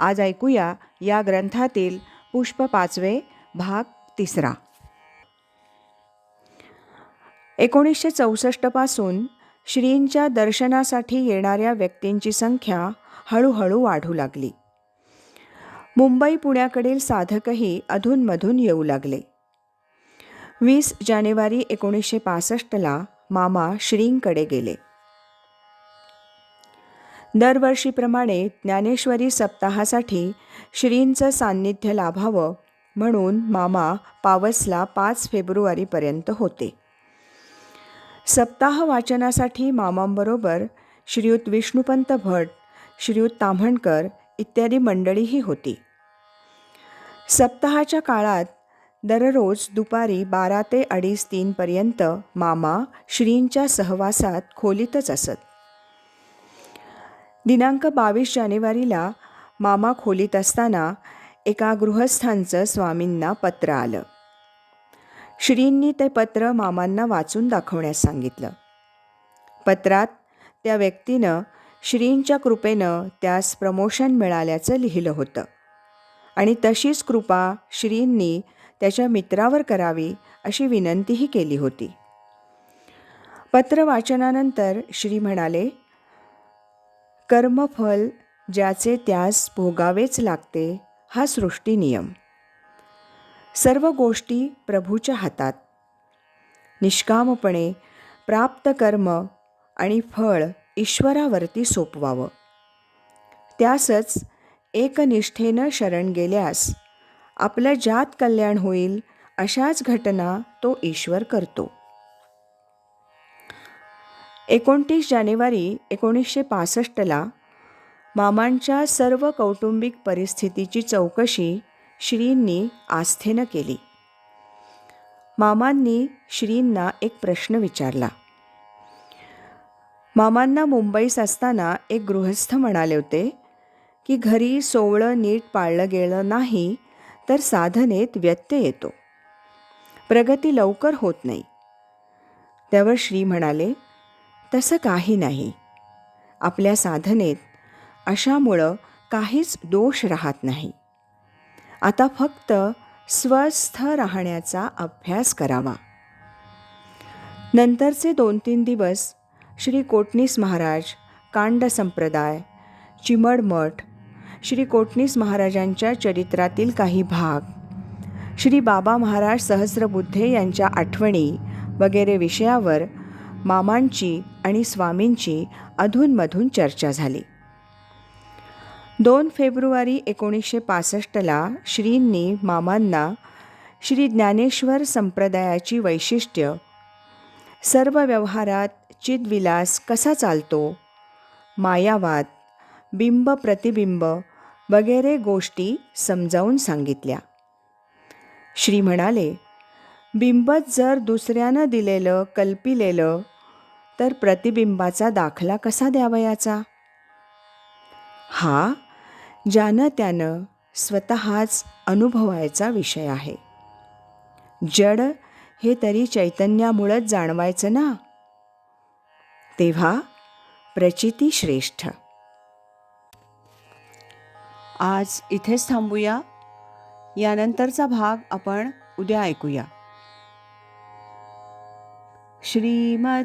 आज ऐकूया या ग्रंथातील पुष्प पाचवे भाग तिसरा. एकोणीसशे चौसष्टपासून श्रींच्या दर्शनासाठी येणाऱ्या व्यक्तींची संख्या हळूहळू वाढू लागली. मुंबई पुण्याकडील साधकही अधूनमधून येऊ लागले. वीस जानेवारी एकोणीसशे पासष्टला मामा श्रींकडे गेले. दरवर्षीप्रमाणे ज्ञानेश्वरी सप्ताहासाठी श्रींचं सान्निध्य लाभावं म्हणून मामा पावसला पाच फेब्रुवारीपर्यंत होते. सप्ताह वाचनासाठी मामांबरोबर श्रीयुत विष्णुपंत भट श्रीयुत ताम्हणकर इत्यादी मंडळीही होती. सप्ताहाच्या काळात दररोज दुपारी बारा ते अडीच तीनपर्यंत मामा श्रींच्या सहवासात खोलीतच असत. दिनांक बावीस जानेवारीला मामा खोलीत असताना एका गृहस्थांचं स्वामींना पत्र आलं. श्रींनी ते पत्र मामांना वाचून दाखवण्यास सांगितलं. पत्रात त्या व्यक्तीनं श्रींच्या कृपेनं त्यास प्रमोशन मिळाल्याचं लिहिलं होतं आणि तशीच कृपा श्रींनी त्याच्या मित्रावर करावी अशी विनंतीही केली होती. पत्र वाचनानंतर श्री म्हणाले कर्मफल ज्याचे त्यास भोगावेच लागते हा सृष्टी नियम. सर्व गोष्टी प्रभूच्या हातात. निष्कामपणे प्राप्त कर्म आणि फळ ईश्वरावरती सोपवावं. त्यासच एकनिष्ठेनं शरण गेल्यास आपलं ज्यात कल्याण होईल अशाच घटना तो ईश्वर करतो. एकोणतीस जानेवारी एकोणीसशे पासष्टला मामांच्या सर्व कौटुंबिक परिस्थितीची चौकशी श्रींनी आस्थेनं केली. मामांनी श्रींना एक प्रश्न विचारला. मामांना मुंबईस असताना एक गृहस्थ म्हणाले होते की घरी सोवळं नीट पाळलं गेलं नाही तर साधनेत व्यत्यय येतो. प्रगती लवकर होत नाही. त्यावर श्री म्हणाले तसं काही नाही. आपल्या साधनेत अशामुळं काहीच दोष राहत नाही. आता फक्त स्वस्थ राहण्याचा अभ्यास करावा. नंतरचे दोन तीन दिवस श्री कोटणीस महाराज कांड संप्रदाय चिमडमठ श्री कोटणीस महाराजांच्या चरित्रातील काही भाग श्री बाबा महाराज सहस्रबुद्धे यांच्या आठवणी वगैरे विषयावर मामांची आणि स्वामींची अधूनमधून चर्चा झाली. दोन फेब्रुवारी एकोणीसशे पासष्टला श्रींनी मामांना श्री ज्ञानेश्वर संप्रदायाची वैशिष्ट्य सर्व व्यवहारात चिदविलास कसा चालतो मायावाद बिंब प्रतिबिंब वगैरे गोष्टी समजावून सांगितल्या. श्री म्हणाले बिंबच जर दुसऱ्यानं दिलेलं कल्पिलेलं तर प्रतिबिंबाचा दाखला कसा द्यावयाचा? हा ज्यानं त्यानं स्वतःच अनुभवायचा विषय आहे. जड हे तरी चैतन्यामुळंच जाणवायचं ना? तेव्हा प्रचिती श्रेष्ठ. आज इथेच थांबूया. यानंतरचा भाग आपण उद्या ऐकूया. श्रीमत